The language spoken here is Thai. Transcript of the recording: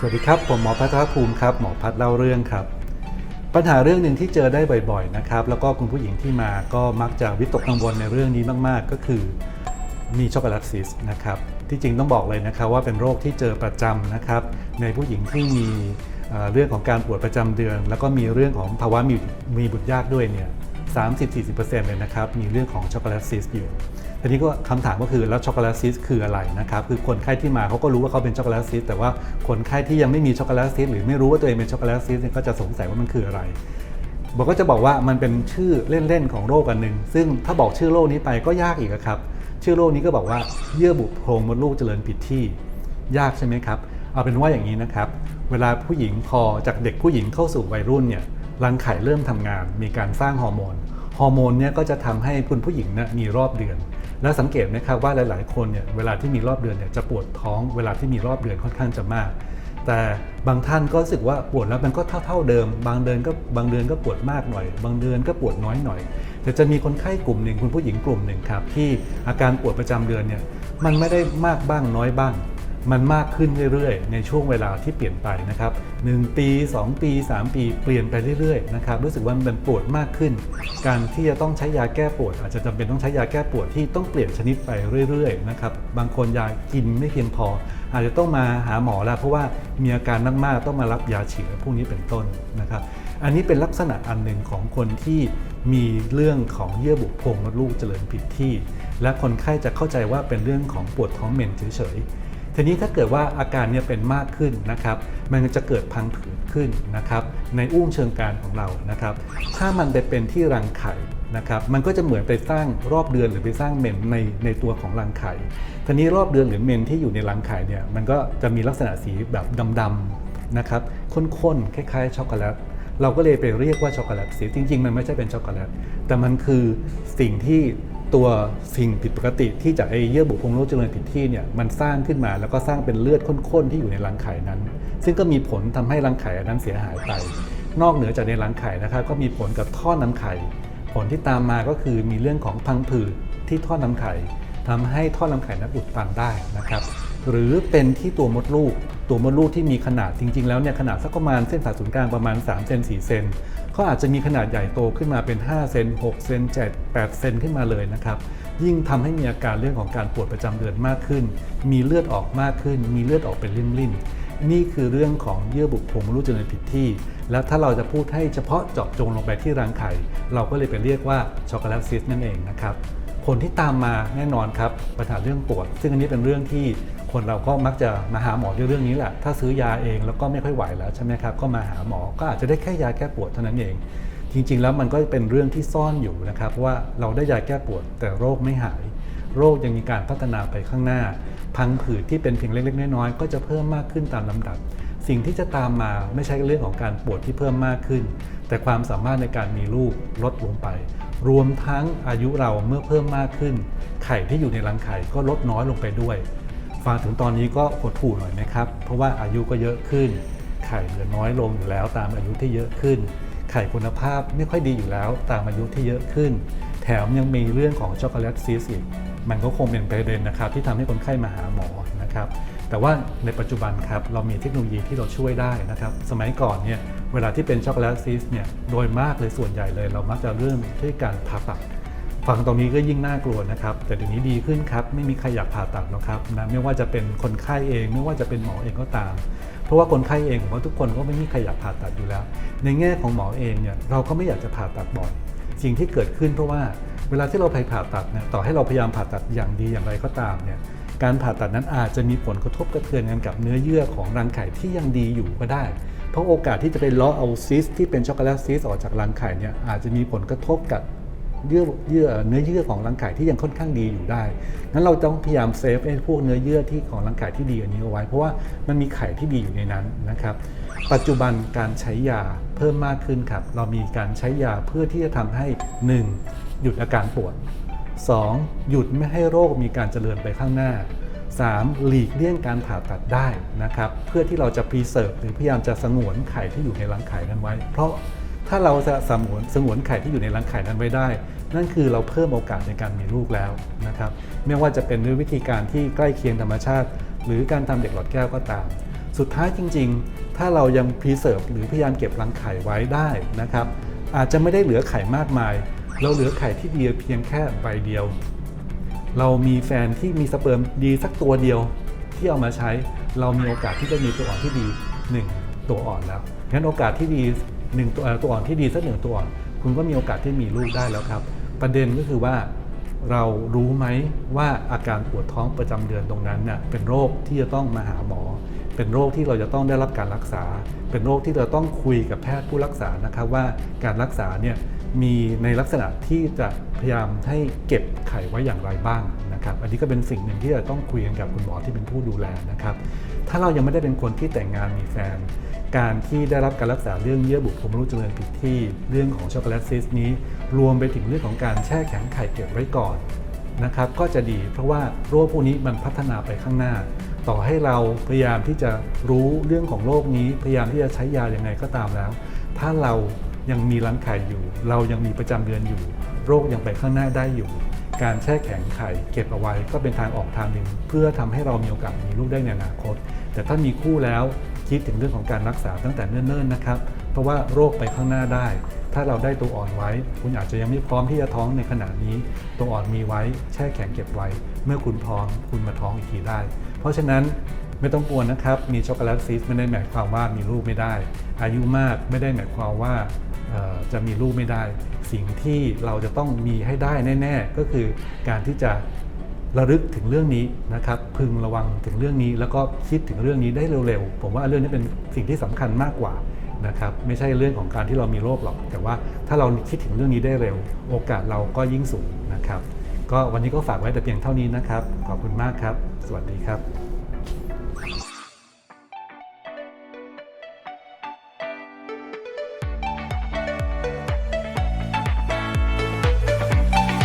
สวัสดีครับ ผมหมอพัทรภูมิครับ หมอพัทเล่าเรื่องครับ ปัญหาเรื่องหนึ่งที่เจอได้บ่อยๆนะครับ แล้วก็คุณผู้หญิงที่มาก็มักจะวิตกกังวลในเรื่องนี้มากๆ ก็คือมีช็อกโกแลตซิสนะครับ ที่จริงต้องบอกเลยนะครับว่าเป็นโรคที่เจอประจำนะครับ ในผู้หญิงที่มีเรื่องของการปวดประจำเดือน แล้วก็มีเรื่องของภาวะมีมีบุตรยากด้วยเนี่ย30-40%เลยนะครับ มีเรื่องของช็อกโกแลตซิสอยู่ ทีนี้ก็คำถามก็คือแล้วช็อกโกแลตซิสคืออะไรนะครับคือคนไข้ที่มาเขาก็รู้ว่าเขาเป็นช็อกโกแลตซิสแต่ว่าคนไข้ที่ยังไม่มีช็อกโกแลตซิสหรือไม่รู้ว่าตัวเองเป็นช็อกโกแลตซิสเนี่ยก็จะสงสัยว่ามันคืออะไรบอกก็จะบอกว่ามันเป็นชื่อเล่นๆของโรคอันหนึ่งซึ่งถ้าบอกชื่อโรคนี้ไปก็ยากอีกครับชื่อโรคนี้ก็บอกว่าเยื่อบุโพรงมดลูกเจริญผิดที่ ยากใช่ไหมครับเอาเป็นว่าอย่างนี้นะครับเวลาผู้หญิงพอจากเด็กผู้หญิงเข้าสู่วัยรุ่นเนี่ยรังไข่เริ่มทำงาน มีการสร้างฮอร์โมนฮอร์โมนเนี่ยก็จะทำให้คุณผู้หญิงนี่ยมีรอบเดือน และสังเกตไหมครับว่าหลาย ๆ คนเนี่ยเวลาที่มีรอบเดือนเนี่ยจะปวดท้องเวลาที่มีรอบเดือนค่อนข้างจะมาก แต่บางท่านก็รู้สึกว่าปวดแล้วมันก็เท่า ๆเดิม บางเดือนก็บางเดือนก็ปวดมากหน่อย บางเดือนก็ปวดน้อยหน่อย แต่จะมีคนไข้กลุ่มหนึ่งคุณผู้หญิงกลุ่มหนึ่งครับที่อาการปวดประจำเดือนเนี่ยมันไม่ได้มากบ้างน้อยบ้าง มันมากขึ้นเรื่อย ๆ ในช่วงเวลาที่เปลี่ยนไปนะครับ 1 ปี 2 ปี 3 ปีเปลี่ยนไปเรื่อยๆนะครับรู้สึกว่ามันปวดมากขึ้น การที่จะต้องใช้ยาแก้ปวด อาจจะจำเป็นต้องใช้ยาแก้ปวดที่ต้องเปลี่ยนชนิดไปเรื่อยๆนะครับบางคนยากินไม่เพียงพอ อาจจะต้องมาหาหมอแล้วเพราะว่ามีอาการมากๆต้องมารับยาฉีดพวกนี้เป็นต้นนะครับอันนี้เป็นลักษณะอันหนึ่งของคนที่มีเรื่องของเยื่อบุโพรงมดลูกเจริญผิดที่ และคนไข้จะเข้าใจว่าเป็นเรื่องของปวดท้องเมนเฉยๆ ทีนี้ถ้าเกิดว่าอาการเนี่ยเป็นมากขึ้นนะครับ มันจะเกิดพังผืดขึ้นนะครับ ในอุ้งเชิงกรานของเรานะครับ ถ้ามันไปเป็นที่รังไข่นะครับ มันก็จะเหมือนไปสร้างรอบเดือนหรือไปสร้างเมนในในตัวของรังไข่ทีนี้รอบเดือนหรือเมนที่อยู่ในรังไข่เนี่ย มันก็จะมีลักษณะสีแบบดำๆนะครับข้นๆคล้ายๆช็อกโกแลตเราก็เลยไปเรียกว่าช็อกโกแลตสีจริง ๆ มันไม่ใช่เป็นช็อกโกแลตแต่มันคือสิ่งที่ ตัวสิ่งผิดปกติที่จากไอเยื่อบุโพรงโลกเจริญผิดที่เนี่ยมันสร้างขึ้นมาแล้วก็สร้างเป็นเลือดข้นๆที่อยู่ในรังไข่นั้น ซึ่งก็มีผลทำให้รังไข่อันนั้นเสียหายไป นอกเหนือจากในรังไข่นะครับก็มีผลกับท่อน้ำไข่ ผลที่ตามมาก็คือมีเรื่องของพังผืดที่ท่อน้ำไข่ทำให้ท่อน้ำไข่นั้นอุดตันได้นะครับ หรือเป็นที่ตัวมดลูก ตัวมดลูกที่มีขนาดจริง ๆ แล้วเนี่ยขนาดสักประมาณเส้นผ่าศูนย์กลางประมาณ3เซน4เซน ก็อาจจะมีขนาดใหญ่โตขึ้นมาเป็น 5 เซน6เซน7 8 เซนขึ้นมาเลยนะครับ ยิ่งทำให้มีอาการเรื่องของการปวดประจำเดือนมากขึ้น มีเลือดออกมากขึ้น มีเลือดออกเป็นริ่นๆนี่คือเรื่องของเยื่อบุโพรงมดลูกจริญผิดที่ แล้วถ้าเราจะพูดให้เฉพาะเจาะจงลงไปที่รังไข่ เราก็เลยไปเรียกว่าช็อกโกแลตซิสนั่นเองนะครับผลที่ตามมาแน่นอนครับปัญหาเรื่องปวด ซึ่งอันนี้เป็นเรื่องที่ คนเราก็มักจะมาหาหมอด้วยเรื่องนี้แหละ ถ้าซื้อยาเองแล้วก็ไม่ค่อยไหวแล้วใช่ไหมครับ ก็มาหาหมอ ก็อาจจะได้แค่ยาแก้ปวดเท่านั้นเอง จริง ๆ แล้วมันก็เป็นเรื่องที่ซ่อนอยู่นะครับว่าเราได้ยาแก้ปวดแต่โรคไม่หาย โรคยังมีการพัฒนาไปข้างหน้า พังผืดที่เป็นเพียงเล็ก ๆ น้อยๆก็จะเพิ่มมากขึ้นตามลำดับ สิ่งที่จะตามมาไม่ใช่เรื่องของการปวดที่เพิ่มมากขึ้น แต่ความสามารถในการมีลูกลดลงไป รวมทั้งอายุเราเมื่อเพิ่มมากขึ้น ไข่ที่อยู่ในรังไข่ก็ลดน้อยลงไปด้วย ฟังถึงตอนนี้ก็หดหู่หน่อยไหมครับ เพราะว่าอายุก็เยอะขึ้น ไข่เหลือน้อยลงอยู่แล้วตามอายุที่เยอะขึ้น ไข่คุณภาพไม่ค่อยดีอยู่แล้วตามอายุที่เยอะขึ้น แถมยังมีเรื่องของช็อกโกแลตซีสอีก มันก็คงเป็นประเด็นนะครับที่ทำให้คนไข้มาหาหมอนะครับ แต่ว่าในปัจจุบันครับเรามีเทคโนโลยีที่เราช่วยได้นะครับ สมัยก่อนเนี่ยเวลาที่เป็นช็อกโกแลตซีสเนี่ยโดยมากเลยส่วนใหญ่เลย เรามักจะเริ่มที่การผ่าตัด ฟังตรงนี้ก็ยิ่งน่ากลัวนะครับ แต่เดี๋ยวนี้ดีขึ้นครับ ไม่มีใครอยากผ่าตัดหรอกครับนะไม่ว่าจะเป็นคนไข้เอง ไม่ว่าจะเป็นหมอเองก็ตาม เพราะว่าคนไข้เองผมว่าทุกคนก็ไม่มีใครอยากผ่าตัดอยู่แล้ว ในแง่ของหมอเองเนี่ยเราก็ไม่อยากจะผ่าตัดบ่อยสิ่งที่เกิดขึ้นเพราะว่าเวลาที่เราไปผ่าตัดเนี่ยต่อให้เราพยายามผ่าตัดอย่างดีอย่างไรก็ตามเนี่ยการผ่าตัดนั้นอาจจะมีผลกระทบกระเทือนกันกับเนื้อเยื่อของรังไข่ที่ยังดีอยู่ก็ได้ เพราะโอกาสที่จะไปลาะเอาซิสที่เป็นช็อกโกแลตซิสออกจากรังไข่เนี่ยอาจจะมีผลกระทบกับ เยื่อเยื่อเนื้อเยื่อของรังไข่ที่ยังค่อนข้างดีอยู่ได้งั้นเราต้องพยายามเซฟไอ้พวกเนื้อเยื่อที่ของรังไข่ที่ดีอันนี้เอาไว้ เพราะว่ามันมีไข่ที่ดีอยู่ในนั้นนะครับ ปัจจุบันการใช้ยาเพิ่มมากขึ้นครับ เรามีการใช้ยาเพื่อที่จะทำให้ 1. หยุดอาการปวด 2. หยุดไม่ให้โรคมีการเจริญไปข้างหน้า 3. หลีกเลี่ยงการผ่าตัดได้นะครับ เพื่อที่เราจะพรีเซิร์ฟหรือพยายามจะสงวนไข่ที่อยู่ในรังไข่นั้นไว้ เพราะ ถ้าเราจะสงวนสงวนไข่ที่อยู่ในรังไข่นั้นไว้ได้ นั่นคือเราเพิ่มโอกาสในการมีลูกแล้วนะครับไม่ว่าจะเป็นด้วยวิธีการที่ใกล้เคียงธรรมชาติ หรือการทำเด็กหลอดแก้วก็ตาม สุดท้ายจริง ๆ ถ้าเรายัง preserve หรือพยายามเก็บรังไข่ไว้ได้นะครับอาจจะไม่ได้เหลือไข่มากมาย เราเหลือไข่ที่ดีเพียงแค่ใบเดียว เรามีแฟนที่มีสเปิร์มดีสักตัวเดียวที่เอามาใช้ เรามีโอกาสที่จะมีตัวอ่อนที่ดี 1 ตัวอ่อนแล้วงั้นโอกาสที่ดี หนึ่งตัวอ่อตัวอ่อนที่ดีสักหนึ่งตัวอ่อนคุณก็มีโอกาสที่มีลูกได้แล้วครับ ประเด็นก็คือว่าเรารู้ไหมว่าอาการปวดท้องประจำเดือนตรงนั้นเน่ะเป็นโรคที่จะต้องมาหาหมอ เป็นโรคที่เราจะต้องได้รับการรักษา เป็นโรคที่เราต้องคุยกับแพทย์ผู้รักษานะครับว่าการรักษาเนี่ยมีในลักษณะที่จะพยายามให้เก็บไข่ไว้อย่างไรบ้างนะครับ อันนี้ก็เป็นสิ่งหนึ่งที่เราต้องคุยกันกับคุณหมอที่เป็นผู้ดูแลนะครับ ถ้าเรายังไม่ได้เป็นคนที่แต่งงานมีแฟน การที่ได้รับการรักษาเรื่องเยื่อบุโพรงมดลูกเจริญผิดที่ เรื่องของช็อกโกแลตซิสต์นี้ รวมไปถึงเรื่องของการแช่แข็งไข่เก็บไว้ก่อนนะครับก็จะดีเพราะว่าโรคพวกนี้มันพัฒนาไปข้างหน้า ต่อให้เราพยายามที่จะรู้เรื่องของโรคนี้พยายามที่จะใช้ยาอย่างไงก็ตามแล้ว ถ้าเรายังมีรังไข่อยู่ เรายังมีประจำเดือนอยู่ โรคยังไปข้างหน้าได้อยู่ การแช่แข็งไข่เก็บเอาไว้ก็เป็นทางออกทางหนึ่ง เพื่อทำให้เรามีโอกาสมีลูกได้ในอนาคต แต่ถ้ามีคู่แล้ว คิดถึงเรื่องของการรักษาตั้งแต่เนิ่นๆนะครับ เพราะว่าโรคไปข้างหน้าได้ ถ้าเราได้ตัวอ่อนไว้ คุณอาจจะยังไม่พร้อมที่จะท้องในขณะนี้ ตัวอ่อนมีไว้แช่แข็งเก็บไว้ เมื่อคุณพร้อมคุณมาท้องอีกทีได้ เพราะฉะนั้นไม่ต้องกลัวนะครับ มีช็อกโกแลตซีสไม่ได้หมายความว่ามีลูกไม่ได้ อายุมากไม่ได้หมายความว่าจะมีลูกไม่ได้ สิ่งที่เราจะต้องมีให้ได้แน่ ๆ ก็คือการที่จะ ระลึกถึงเรื่องนี้นะครับพึงระวังถึงเรื่องนี้ แล้วก็คิดถึงเรื่องนี้ได้เร็วๆ ผมว่าเรื่องนี้เป็นสิ่งที่สำคัญมากกว่านะครับไม่ใช่เรื่องของการที่เรามีโรคหรอก แต่ว่าถ้าเราคิดถึงเรื่องนี้ได้เร็ว โอกาสเราก็ยิ่งสูงนะครับ ก็วันนี้ก็ฝากไว้แต่เพียงเท่านี้นะครับ ขอบคุณมากครับ สวัสดีครับ